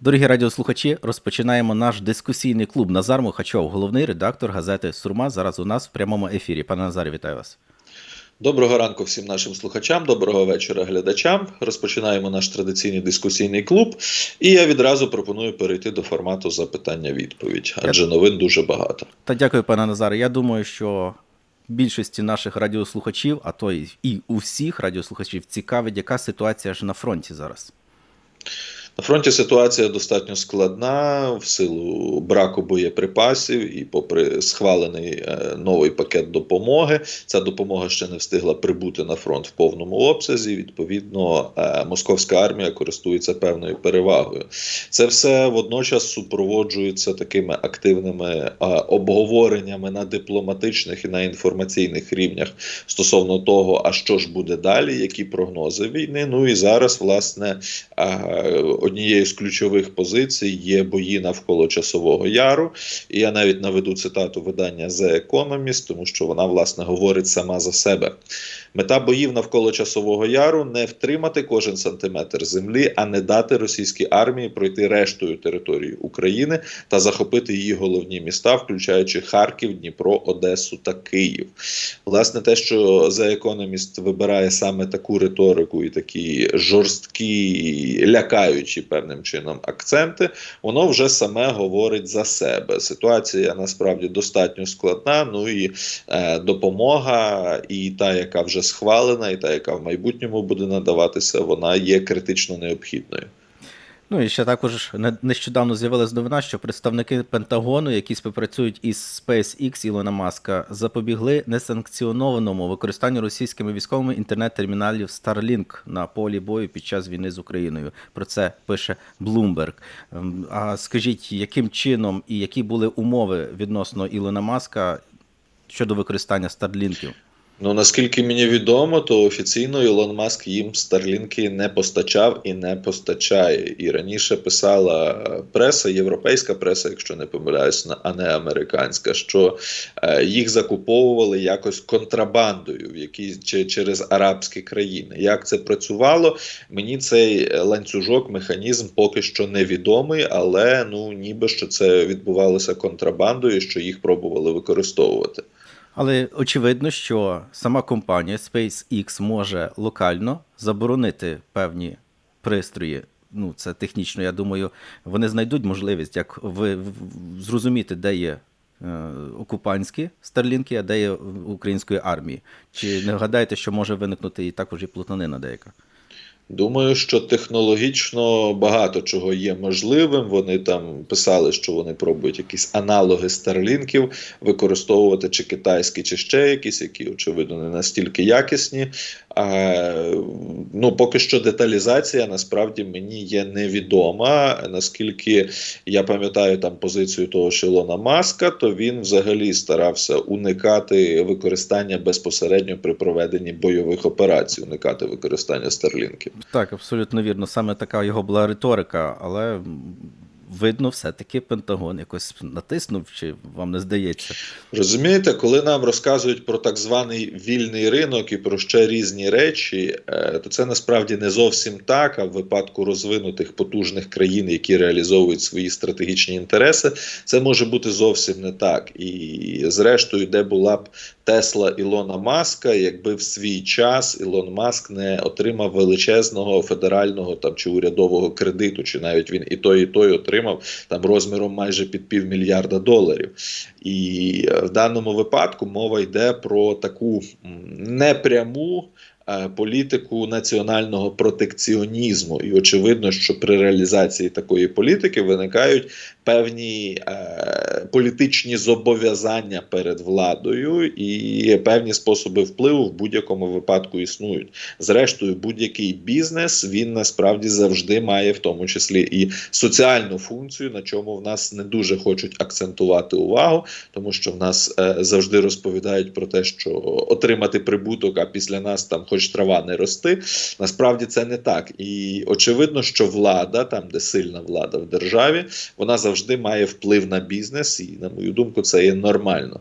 Дорогі радіослухачі, розпочинаємо наш дискусійний клуб. Назар Мухачов, головний редактор газети Сурма. Зараз у нас в прямому ефірі. Пане Назарі, вітаю вас. Доброго ранку всім нашим слухачам, доброго вечора глядачам. Розпочинаємо наш традиційний дискусійний клуб. І я відразу пропоную перейти до формату запитання-відповідь, адже новин дуже багато. Та дякую, пане Назаре. Я думаю, що більшості наших радіослухачів, а то і у всіх радіослухачів, цікавить, яка ситуація ж на фронті зараз. На фронті ситуація достатньо складна в силу браку боєприпасів, і, попри схвалений е, новий пакет допомоги, ця допомога ще не встигла прибути на фронт в повному обсязі. Відповідно, е, московська армія користується певною перевагою. Це все водночас супроводжується такими активними е, обговореннями на дипломатичних і на інформаційних рівнях стосовно того, а що ж буде далі, які прогнози війни. Ну і зараз, власне. Однією з ключових позицій є бої навколо часового яру. І я навіть наведу цитату видання The Economist, тому що вона власне говорить сама за себе. Мета боїв навколо часового яру не втримати кожен сантиметр землі, а не дати російській армії пройти рештою території України та захопити її головні міста, включаючи Харків, Дніпро, Одесу та Київ. Власне, те, що The Economist вибирає саме таку риторику і такі жорсткі, лякаючі певним чином акценти, воно вже саме говорить за себе. Ситуація насправді достатньо складна. Ну і е, допомога, і та, яка вже схвалена, і та, яка в майбутньому буде надаватися, вона є критично необхідною. Ну і ще також не- нещодавно з'явилась новина, що представники Пентагону, які співпрацюють із SpaceX Ілона Маска, запобігли несанкціонованому використанню російськими військовими інтернет-терміналів Starlink на полі бою під час війни з Україною. Про це пише Bloomberg. Ем, А скажіть, яким чином і які були умови відносно Ілона Маска щодо використання Старлінків? Ну наскільки мені відомо, то офіційно Ілон Маск їм старлінки не постачав і не постачає. І раніше писала преса, європейська преса, якщо не помиляюсь, а не американська, що е, їх закуповували якось контрабандою, в які чи через арабські країни. Як це працювало? Мені цей ланцюжок, механізм поки що невідомий, але ну ніби що це відбувалося контрабандою, що їх пробували використовувати. Але очевидно, що сама компанія SpaceX може локально заборонити певні пристрої. Ну, це технічно, я думаю, вони знайдуть можливість, як ви зрозуміти, де є е, окупантські старлінки, а де є української армії. Чи не гадаєте, що може виникнути і також і плутанина деяка? Думаю, що технологічно багато чого є можливим. Вони там писали, що вони пробують якісь аналоги старлінків використовувати чи китайські, чи ще якісь, які очевидно не настільки якісні. Ну, поки що деталізація насправді мені є невідома. Наскільки я пам'ятаю там позицію того ж Ілона Маска, то він взагалі старався уникати використання безпосередньо при проведенні бойових операцій, уникати використання старлінків. Так, абсолютно вірно. Саме така його була риторика, але видно, все-таки Пентагон якось натиснув, чи вам не здається? Розумієте, коли нам розказують про так званий вільний ринок і про ще різні речі, е, то це насправді не зовсім так. А в випадку розвинутих потужних країн, які реалізовують свої стратегічні інтереси, це може бути зовсім не так. І зрештою, де була б Тесла Ілона Маска, якби в свій час Ілон Маск не отримав величезного федерального там чи урядового кредиту, чи навіть він і той, і той отримав там розміром майже під півмільярда доларів. І е, в даному випадку мова йде про таку непряму політику національного протекціонізму. І очевидно, що при реалізації такої політики виникають певні е, політичні зобов'язання перед владою, і певні способи впливу в будь-якому випадку існують. Зрештою, будь-який бізнес він насправді завжди має в тому числі і соціальну функцію, на чому в нас не дуже хочуть акцентувати увагу, тому що в нас е, завжди розповідають про те, що отримати прибуток, а після нас там хоч трава не рости. Насправді це не так. І очевидно, що влада, там де сильна влада в державі, вона завжди має вплив на бізнес, і на мою думку, це є нормально.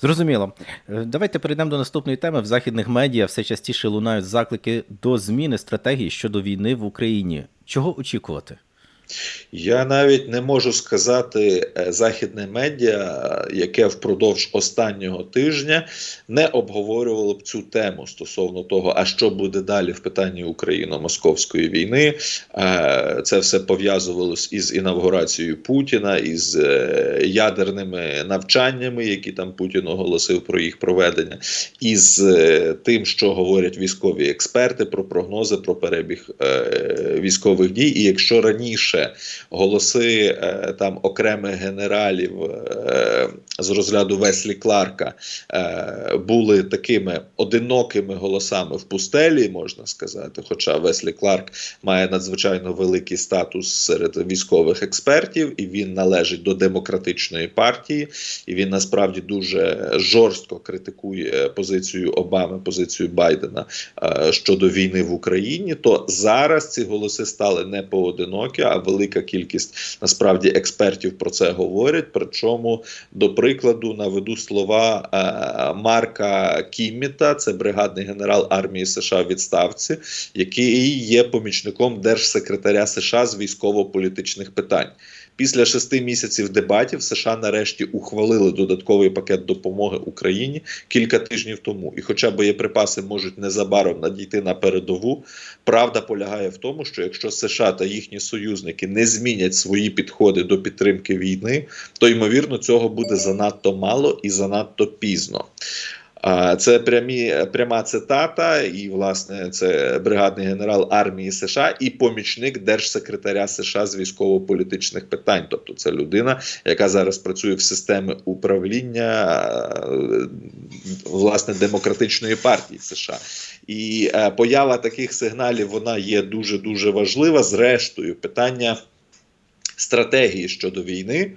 Зрозуміло. Е, Давайте перейдемо до наступної теми. В західних медіа все частіше лунають заклики до зміни стратегії щодо війни в Україні. Чого очікувати? Я навіть не можу сказати е, західне медіа, яке впродовж останнього тижня не обговорювало б цю тему стосовно того, а що буде далі в питанні Україно-московської війни. Е, Це все пов'язувалось із інавгурацією Путіна, із е, ядерними навчаннями, які там Путін оголосив про їх проведення, із тим, що говорять військові експерти про прогнози про перебіг військових дій. І якщо раніше голоси е, там окремих генералів е, з розряду Веслі Кларка е, були такими одинокими голосами в пустелі, можна сказати. Хоча Веслі Кларк має надзвичайно великий статус серед військових експертів, і він належить до демократичної партії, і він насправді дуже жорстко критикує позицію Обами, позицію Байдена е, щодо війни в Україні. То зараз ці голоси стали не поодинокі, а велика кількість насправді експертів про це говорять. Причому, до прикладу, наведу слова е, Марка Кімміта, це бригадний генерал армії США відставці, який є помічником держсекретаря США з військово-політичних питань. Після шести місяців дебатів США нарешті ухвалили додатковий пакет допомоги Україні кілька тижнів тому. І, хоча боєприпаси можуть незабаром надійти на передову, правда полягає в тому, що якщо США та їхні союзники не змінять свої підходи до підтримки війни, то ймовірно цього буде занадто мало і занадто пізно. Це прямі, пряма цитата, і власне це бригадний генерал армії США і помічник держсекретаря США з військово-політичних питань. Тобто, це людина, яка зараз працює в системі управління е, власне демократичної партії США. І е, поява таких сигналів вона є дуже дуже важлива. Зрештою, питання стратегії щодо війни.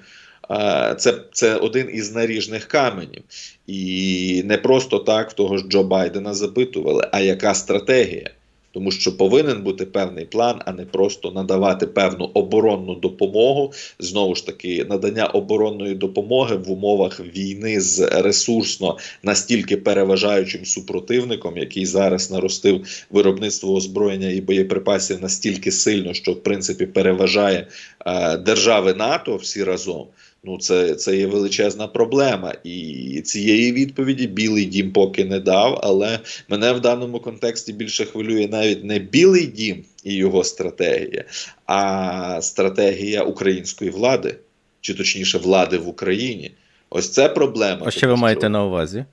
Це, це один із наріжних каменів. І не просто так в того ж Джо Байдена запитували, а яка стратегія? Тому що повинен бути певний план, а не просто надавати певну оборонну допомогу. Знову ж таки, надання оборонної допомоги в умовах війни з ресурсно настільки переважаючим супротивником, який зараз наростив виробництво озброєння і боєприпасів настільки сильно, що в принципі переважає е, держави НАТО всі разом. Ну, це, це є величезна проблема, і цієї відповіді Білий Дім поки не дав. Але мене в даному контексті більше хвилює навіть не Білий Дім і його стратегія, а стратегія української влади, чи точніше влади в Україні. Ось це проблема. А що ви маєте на увазі?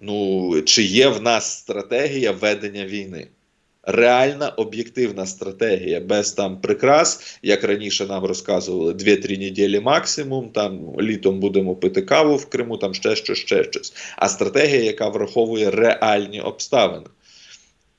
Ну чи є в нас стратегія ведення війни? Реальна об'єктивна стратегія без там прикрас, як раніше нам розказували, 2-3 неділі максимум. Там літом будемо пити каву в Криму, там ще щось, ще щось. А стратегія, яка враховує реальні обставини.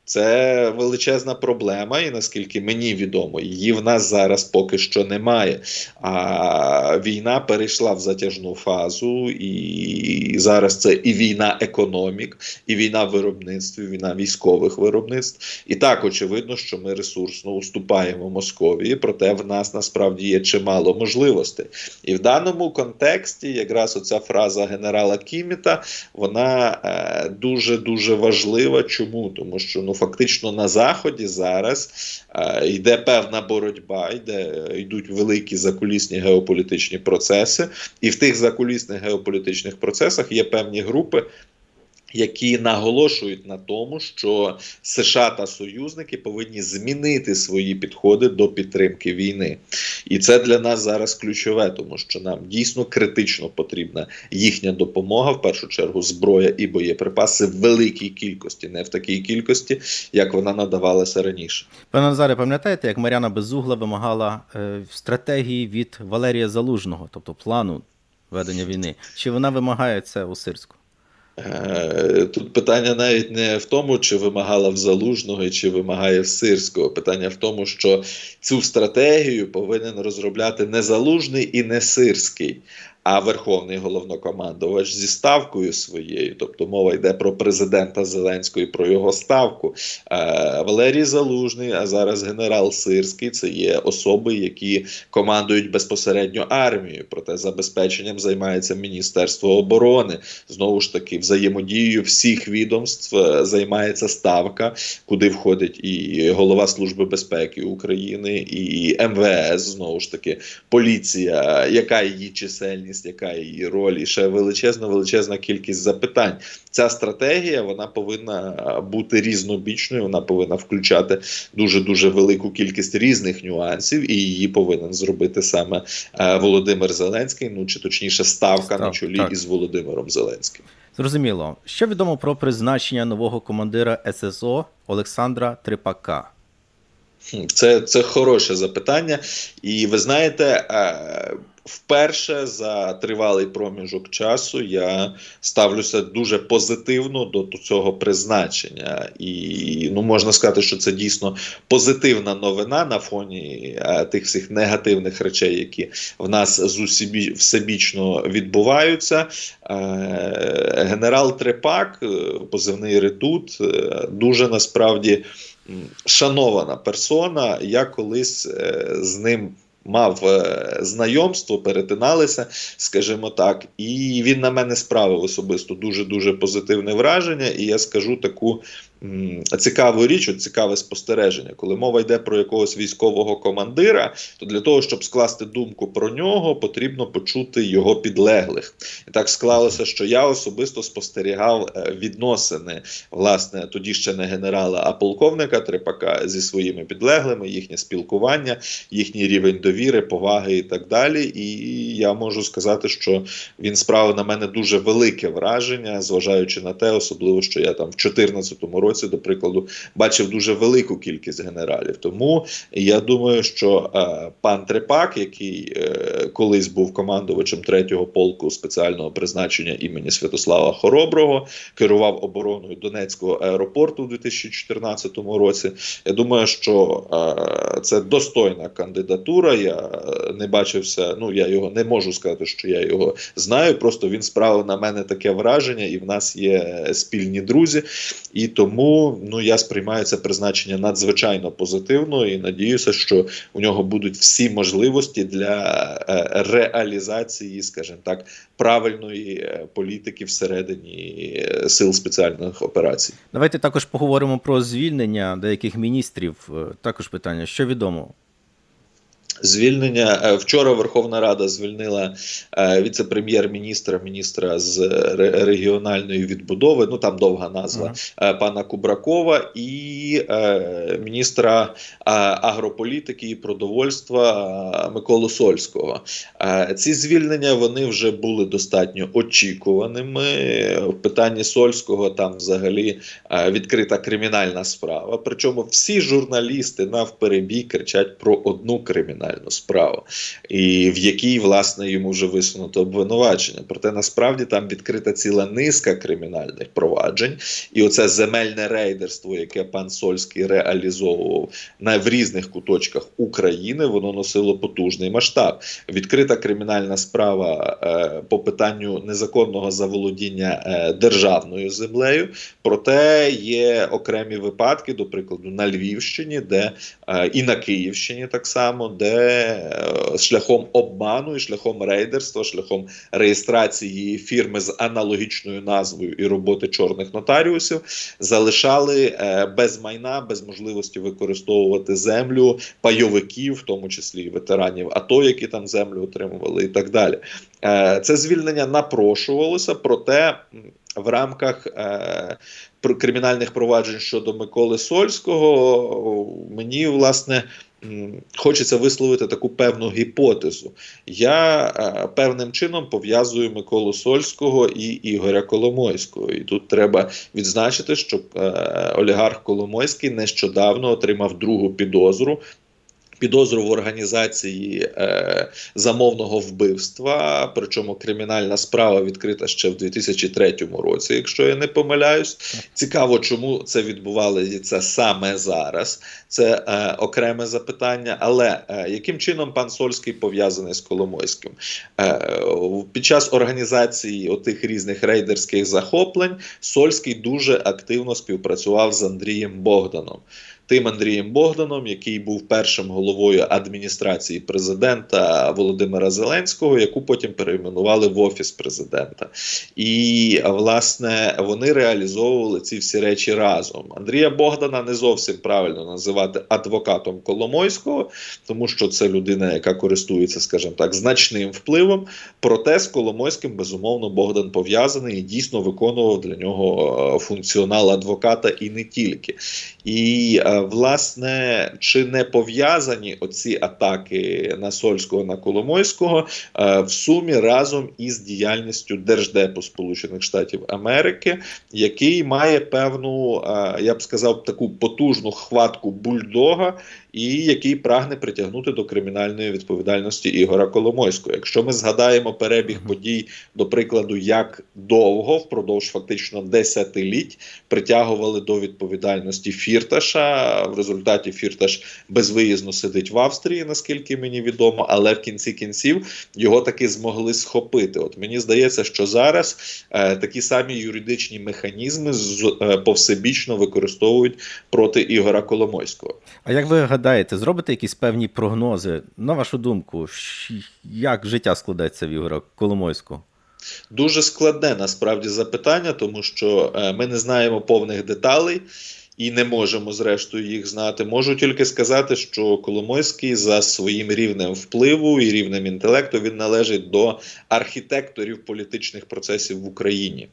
Це величезна проблема, і наскільки мені відомо, її в нас зараз поки що немає. А війна перейшла в затяжну фазу, і зараз це і війна економік, і війна виробництв, і війна військових виробництв. І так очевидно, що ми ресурсно уступаємо Московії, проте в нас насправді є чимало можливостей. І в даному контексті, якраз оця фраза генерала Кіміта, вона дуже дуже важлива. Чому? Тому що ну фактично на заході зараз е, йде певна боротьба, йде йдуть великі закулісні геополітичні процеси, і в тих закулісних геополітичних процесах є певні групи. Які наголошують на тому, що США та союзники повинні змінити свої підходи до підтримки війни, і це для нас зараз ключове, тому що нам дійсно критично потрібна їхня допомога, в першу чергу, зброя і боєприпаси в великій кількості, не в такій кількості, як вона надавалася раніше. Пане Назаре, пам'ятаєте, як Мар'яна Безугла вимагала е, стратегії від Валерія Залужного, тобто плану ведення війни? Чи вона вимагає це у Сирську? Е, Тут питання навіть не в тому, чи вимагала в залужного, чи вимагає в сирського. Питання в тому, що цю стратегію повинен розробляти не залужний і не сирський, а верховний головнокомандувач зі ставкою своєю, тобто мова йде про президента Зеленського і про його ставку. Е, Валерій Залужний, а зараз генерал Сирський це є особи, які командують безпосередньо армією. Проте забезпеченням займається Міністерство оборони. Знову ж таки, взаємодією всіх відомств е, займається ставка, куди входить і голова Служби безпеки України, і МВС. Знову ж таки, поліція, яка її чисельність, яка її роль, і ще величезна, величезна кількість запитань. Ця стратегія вона повинна бути різнобічною, вона повинна включати дуже дуже велику кількість різних нюансів, і її повинен зробити саме Володимир Зеленський. Ну чи точніше, ставка на чолі так. із Володимиром Зеленським. Зрозуміло. Що відомо про призначення нового командира ССО Олександра Трипака? Це, це хороше запитання. І ви знаєте, вперше за тривалий проміжок часу я ставлюся дуже позитивно до цього призначення. І ну, можна сказати, що це дійсно позитивна новина на фоні е, тих всіх негативних речей, які в нас зусібі, всебічно відбуваються. Е, Генерал Трепак, е, позивний редут, дуже насправді шанована персона. Я колись з ним. Мав е, знайомство, перетиналися, скажімо так, і він на мене справив особисто дуже дуже позитивне враження. І я скажу таку цікаву річ, от цікаве спостереження. Коли мова йде про якогось військового командира, то для того, щоб скласти думку про нього, потрібно почути його підлеглих. І так склалося, що я особисто спостерігав е, відносини власне тоді ще не генерала, а полковника Трипака зі своїми підлеглими, їхнє спілкування, їхній рівень довіри, поваги і так далі. І я можу сказати, що він справив на мене дуже велике враження, зважаючи на те, особливо що я там в 2014 році, до прикладу, бачив дуже велику кількість генералів. Тому я думаю, що е, пан Трепак, який е, колись був командувачем 3-го полку спеціального призначення імені Святослава Хороброго, керував обороною Донецького аеропорту у 2014 році. Я думаю, що е, це достойна кандидатура. Я не бачився. Ну я його не можу сказати, що я його знаю. Просто він справив на мене таке враження, і в нас є спільні друзі. І тому ну я сприймаю це призначення надзвичайно позитивно і надіюся, що у нього будуть всі можливості для е, реалізації, скажімо так, правильної е, політики всередині е, сил спеціальних операцій. Давайте також поговоримо про звільнення деяких міністрів. Також питання, що відомо? Звільнення Е, вчора Верховна Рада звільнила е, віце-прем'єр-міністра, міністра з регіональної відбудови. Ну там довга назва е, пана Кубракова, і міністра агрополітики і продовольства Миколу Сольського. Ці звільнення вони вже були достатньо очікуваними. В питанні Сольського там взагалі відкрита кримінальна справа. Причому всі журналісти навперебій кричать про одну кримінальну справу, і в якій власне йому вже висунуто обвинувачення. Проте насправді там відкрита ціла низка кримінальних проваджень, і оце земельне рейдерство, яке пан Сольський реалізовував на в різних куточках України, воно носило потужний масштаб. Відкрита кримінальна справа е, по питанню незаконного заволодіння е, державною землею. Проте є окремі випадки, до прикладу, на Львівщині, де е, і на Київщині так само, де е, шляхом обману і шляхом рейдерства, шляхом реєстрації фірми з аналогічною назвою і роботи чорних нотаріусів залишали е, без майна, без можливості використовувати землю пайовиків, в тому числі ветеранів АТО, які там землю отримували, і так далі. Е, Це звільнення напрошувалося, проте в рамках кримінальних проваджень щодо Миколи Сольського мені власне. Хочеться висловити таку певну гіпотезу. Я е, певним чином пов'язую Миколу Сольського і Ігоря Коломойського. І тут треба відзначити, що е, олігарх Коломойський нещодавно отримав другу підозру Підозру в організації е, замовного вбивства, причому кримінальна справа відкрита ще в 2003 році, якщо я не помиляюсь. Цікаво, чому це відбувалося саме зараз. Це е, окреме запитання. Але е, яким чином пан Сольський пов'язаний з Коломойським? Е, під час організації отих різних рейдерських захоплень Сольський дуже активно співпрацював з Андрієм Богданом. Тим Андрієм Богданом, який був першим головою адміністрації президента Володимира Зеленського, яку потім перейменували в офіс президента. І власне вони реалізовували ці всі речі разом. Андрія Богдана не зовсім правильно називати адвокатом Коломойського, тому що це людина, яка користується, скажімо так, значним впливом. Проте з Коломойським безумовно Богдан пов'язаний і дійсно виконував для нього е, функціонал адвоката і не тільки. І е, власне, чи не пов'язані оці атаки на Сольського на Коломойського е, в сумі разом із діяльністю Держдепу Сполучених Штатів Америки, який має певну, е, я б сказав, таку потужну хватку бульдога, і який прагне притягнути до кримінальної відповідальності Ігора Коломойського. Якщо ми згадаємо перебіг подій, до прикладу, як довго впродовж фактично десятиліть притягували до відповідальності Фірташа. В результаті Фірташ безвиїзно сидить в Австрії, наскільки мені відомо, але в кінці кінців його таки змогли схопити. От мені здається, що зараз е, такі самі юридичні механізми з, е, повсебічно використовують проти Ігора Коломойського. А як ви гадаєте, зробите якісь певні прогнози? На вашу думку, як життя складеться в Ігора Коломойського? Дуже складне насправді запитання, тому що е, ми не знаємо повних деталей і не можемо зрештою їх знати. Можу тільки сказати, що Коломойський за своїм рівнем впливу і рівнем інтелекту він належить до архітекторів політичних процесів в Україні,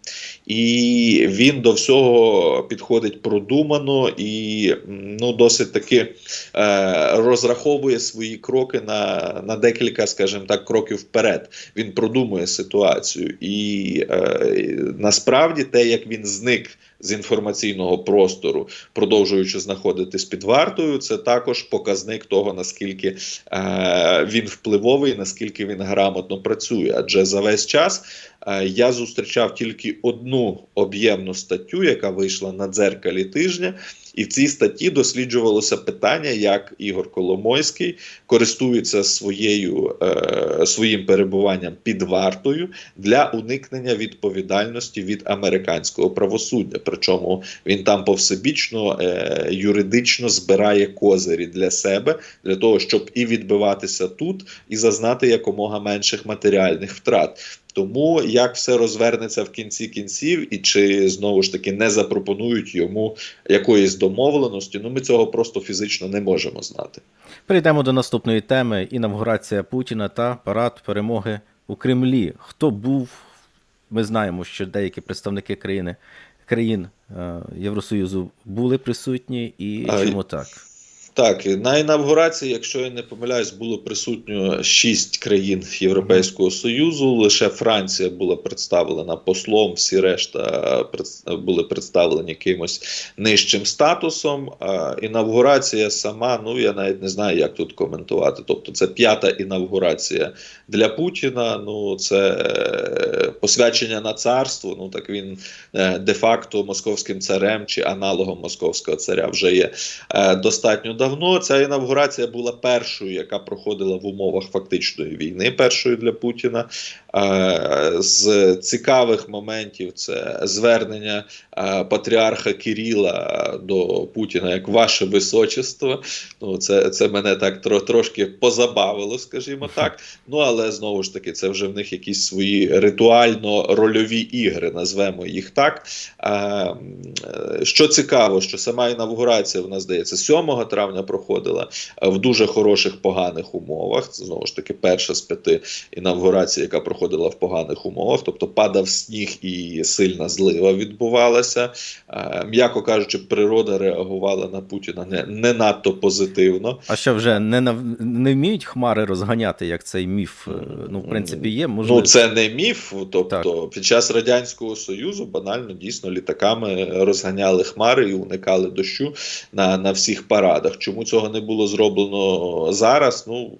і він до всього підходить продумано і ну досить таки е, розраховує свої кроки на, на декілька, скажімо так, кроків вперед. Він продумує ситуацію, і е, насправді те, як він зник з інформаційного простору, продовжуючи знаходитись під вартою, це також показник того, наскільки е, він впливовий, наскільки він грамотно працює. Адже за весь час е, я зустрічав тільки одну об'ємну статтю, яка вийшла на дзеркалі тижня. І в цій статті досліджувалося питання, як Ігор Коломойський користується своєю, е, своїм перебуванням під вартою для уникнення відповідальності від американського правосуддя. Причому він там повсебічно е, юридично збирає козирі для себе, для того, щоб і відбиватися тут, і зазнати якомога менших матеріальних втрат. Тому як все розвернеться в кінці кінців, і чи знову ж таки не запропонують йому якоїсь домовленості, ну ми цього просто фізично не можемо знати. Перейдемо до наступної теми: інавгурація Путіна та парад перемоги у Кремлі. Хто був? Ми знаємо, що деякі представники країни країн е, Євросоюзу були присутні, і чому так? Так, на інавгурації, якщо я не помиляюсь, було присутньо шість країн Європейського Союзу. Лише Франція була представлена послом, всі решта були представлені кимось нижчим статусом. Інавгурація сама, ну я навіть не знаю, як тут коментувати. Тобто, це п'ята інавгурація для Путіна. Ну це е, посвячення на царство. Ну так він е, де-факто московським царем чи аналогом московського царя вже є е, достатньо давно. Ця інавгурація була першою, яка проходила в умовах фактичної війни, першою для Путіна. Е, З цікавих моментів це звернення е, патріарха Кирила до Путіна як ваше височество. Ну, це, це мене так трошки позабавило, скажімо так. Ну але знову ж таки, це вже в них якісь свої ритуально-рольові ігри, назвемо їх так. Е, е, Що цікаво, що сама інавгурація, вона здається, 7 травня проходила е, в дуже хороших поганих умовах. Це знову ж таки перша з п'яти інавгурацій, яка проходила в поганих умовах. Тобто падав сніг і сильна злива відбувалася. Е, М'яко кажучи, природа реагувала на Путіна не, не надто позитивно. А що вже не не вміють хмари розганяти, як цей міф? е, Ну, в принципі, є. Можливо, Ну, це не міф. Тобто, під час радянського союзу банально дійсно літаками розганяли хмари і уникали дощу на, на всіх парадах. Чому цього не було зроблено зараз? Ну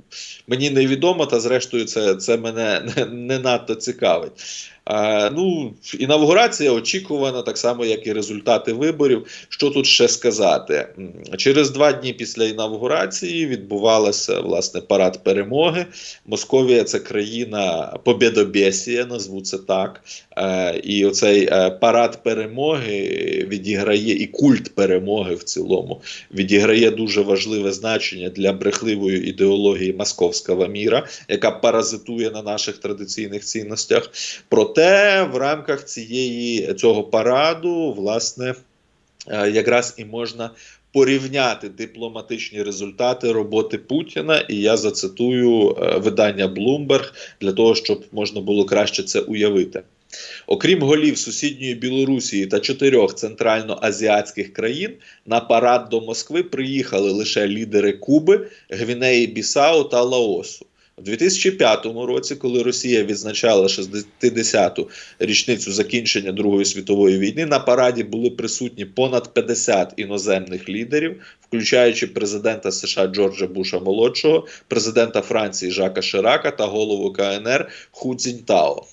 мені невідомо, та зрештою, це, це мене не, не надто цікавить. Ну, інавгурація очікувана, так само, як і результати виборів. Що тут ще сказати? Через два дні після інавгурації відбувалася власне парад перемоги. Московія це країна побєдобєсія, назву це так. Е, і оцей е, парад перемоги відіграє і культ перемоги в цілому відіграє дуже важливе значення для брехливої ідеології московського міра, яка паразитує на наших традиційних цінностях. Проте в рамках цієї цього параду, власне, е, якраз і можна. Порівняти дипломатичні результати роботи Путіна, і я зацитую е, видання Bloomberg для того, щоб можна було краще це уявити. Окрім голів сусідньої Білорусії та чотирьох центральноазіатських країн, на парад до Москви приїхали лише лідери Куби, Гвінеї Бісау та Лаосу. У 2005 році, коли Росія відзначала 60-ту річницю закінчення Другої світової війни, на параді були присутні понад 50 іноземних лідерів, включаючи президента США Джорджа Буша молодшого, президента Франції Жака Ширака та голову КНР Ху Цзіньтао.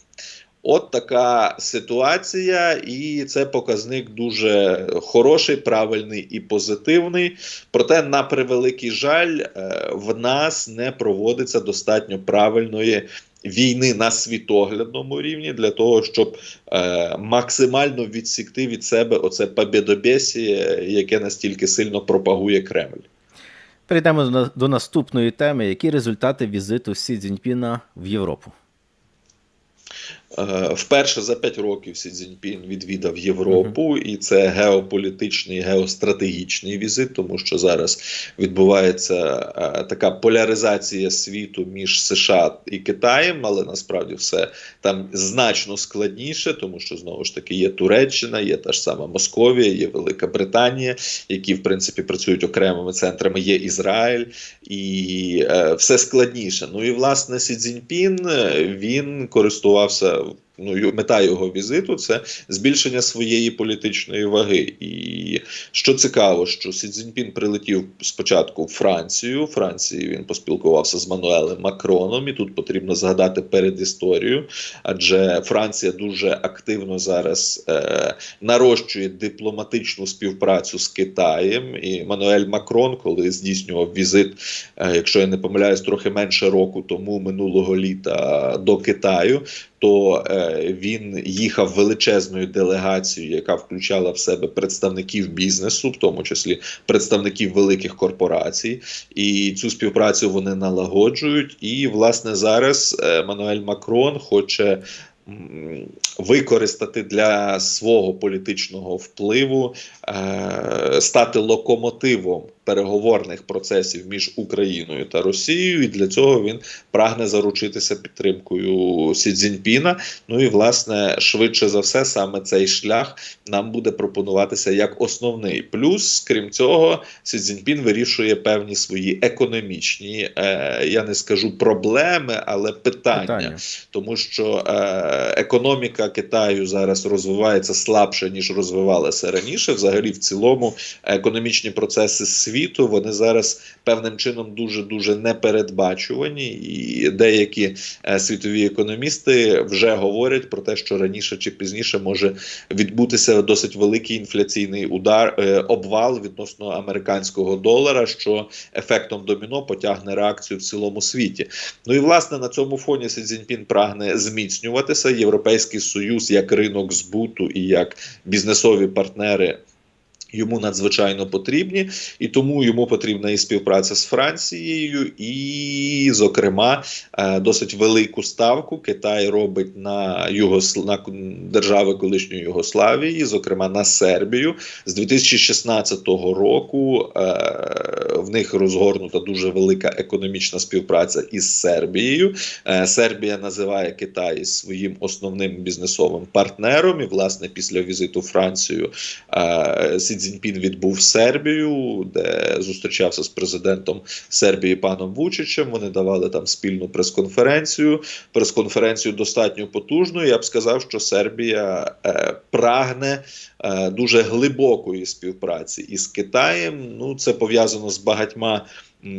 От така ситуація, і це показник дуже хороший, правильний і позитивний. Проте, на превеликий жаль, е, в нас не проводиться достатньо правильної війни на світоглядному рівні для того, щоб е, максимально відсікти від себе оце побєдобєсіє, яке настільки сильно пропагує Кремль. Перейдемо до наступної теми. Які результати візиту Сі Цзіньпіна в Європу? Е, Вперше за 5 років Сі Цзіньпін відвідав Європу, і це геополітичний, геостратегічний візит, тому що зараз відбувається е, така поляризація світу між США і Китаєм, але насправді все там значно складніше, тому що знову ж таки є Туреччина, є та ж сама Московія, є Велика Британія, які в принципі працюють окремими центрами. Є Ізраїль, і е, все складніше. Ну і власне Сі Цзіньпін е, він користувався. uh, Ну, мета його візиту це збільшення своєї політичної ваги. І що цікаво, що Сі Цзіньпін прилетів спочатку в Францію. Франції він поспілкувався з Мануелем Макроном, і тут потрібно згадати передісторію, адже Франція дуже активно зараз е, нарощує дипломатичну співпрацю з Китаєм. І Мануель Макрон, коли здійснював візит, е, якщо я не помиляюсь, трохи менше року тому минулого літа до Китаю то е, він їхав величезною делегацією, яка включала в себе представників бізнесу, в тому числі представників великих корпорацій, і цю співпрацю вони налагоджують. І власне зараз е, Мануель Макрон хоче. Використати для свого політичного впливу, е, стати локомотивом переговорних процесів між Україною та Росією, і для цього він прагне заручитися підтримкою Сі Цзіньпіна. Ну і власне швидше за все, саме цей шлях нам буде пропонуватися як основний. Плюс, крім цього, Сі Цзіньпін вирішує певні свої економічні, е, я не скажу проблеми, але питання, Питання. тому що е, економіка Китаю зараз розвивається слабше ніж розвивалася раніше. Взагалі, в цілому, економічні процеси світу вони зараз певним чином дуже дуже непередбачувані, і деякі е, світові економісти вже говорять про те, що раніше чи пізніше може відбутися досить великий інфляційний удар е, обвал відносно американського долара, що ефектом доміно потягне реакцію в цілому світі. Ну і власне на цьому фоні Сі Цзіньпін прагне зміцнюватися. Європейський союз як ринок збуту і як бізнесові партнери. Йому надзвичайно потрібні, і тому йому потрібна і співпраця з Францією, і, зокрема, е, досить велику ставку Китай робить на Югосл... на держави колишньої Югославії, зокрема на Сербію. З 2016 року е, в них розгорнута дуже велика економічна співпраця із Сербією. Е, Сербія називає Китай своїм основним бізнесовим партнером. І, власне, після візиту Францію Сі Цзіньпін відбув Сербію, де зустрічався з президентом Сербії паном Вучичем. Вони давали там спільну прес-конференцію. Прес-конференцію достатньо потужну. Я б сказав, що Сербія е, прагне дуже глибокої співпраці із Китаєм. Ну, це пов'язано з багатьма.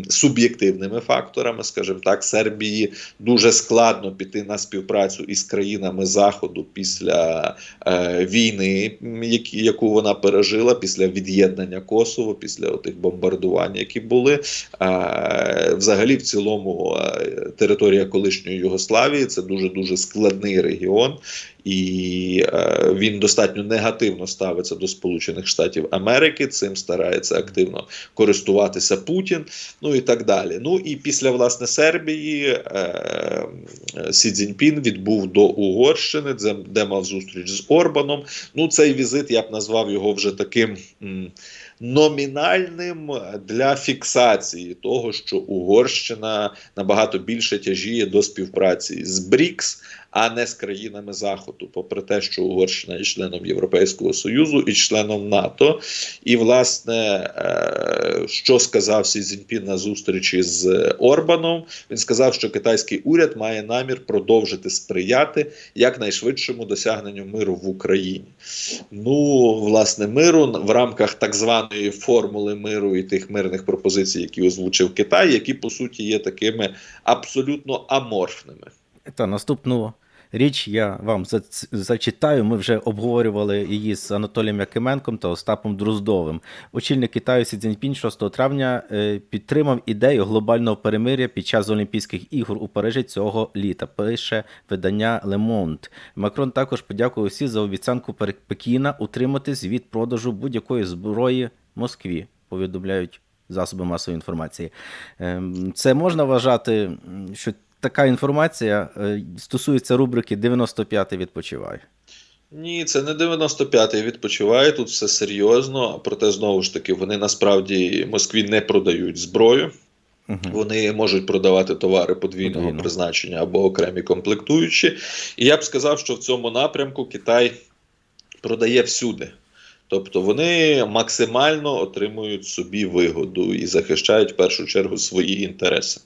Суб'єктивними факторами, скажімо так, Сербії дуже складно піти на співпрацю із країнами Заходу після е, війни, які, яку вона пережила, після від'єднання Косово, після тих бомбардувань, які були. Е, взагалі, в цілому, е, територія колишньої Югославії це дуже дуже складний регіон, і е, він достатньо негативно ставиться до Сполучених Штатів Америки. Цим старається активно користуватися Путін, ну і так далі. Ну і після власне Сербії е, Сі Цзіньпін відбув до Угорщини, де, де мав зустріч з Орбаном. Ну, цей візит я б назвав його вже таким. м, Номінальним для фіксації того, що Угорщина набагато більше тяжіє до співпраці з БРІКС, а не з країнами Заходу, попри те, що Угорщина є членом Європейського Союзу і членом НАТО. І, власне, е, що сказав Сі Цзіньпін на зустрічі з Орбаном, він сказав, що китайський уряд має намір продовжити сприяти якнайшвидшому досягненню миру в Україні. Ну, власне, миру в рамках так званої формули миру і тих мирних пропозицій, які озвучив Китай, які по суті є такими абсолютно аморфними. Та наступну річ я вам зачитаю. Ми вже обговорювали її з Анатолієм Якименком та Остапом Друздовим. Очільник Китаю Сі Цзіньпін 6 травня е, підтримав ідею глобального перемиря під час Олімпійських ігор у Парижі цього літа. Пише видання Le Monde. Макрон також подякував всі за обіцянку Пекіна утриматись від продажу будь-якої зброї Москві. Повідомляють засоби масової інформації. Ем, Це можна вважати, що така інформація е, стосується рубрики 95-й відпочивай. Ні, це не 95-й відпочиває, тут все серйозно. Проте знову ж таки вони насправді Москві не продають зброю. Мгм. Вони можуть продавати товари подвійного Подвійно. призначення або окремі комплектуючі. І я б сказав, що в цьому напрямку Китай продає всюди. Тобто вони максимально отримують собі вигоду і захищають в першу чергу свої інтереси.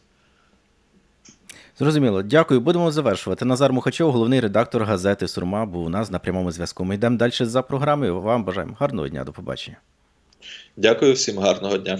Зрозуміло. Дякую. Будемо завершувати. Назар Мухачов, головний редактор газети Сурма, був у нас на прямому зв'язку. Ми йдемо далі за програмою. Вам бажаємо гарного дня. До побачення. Дякую всім, гарного дня.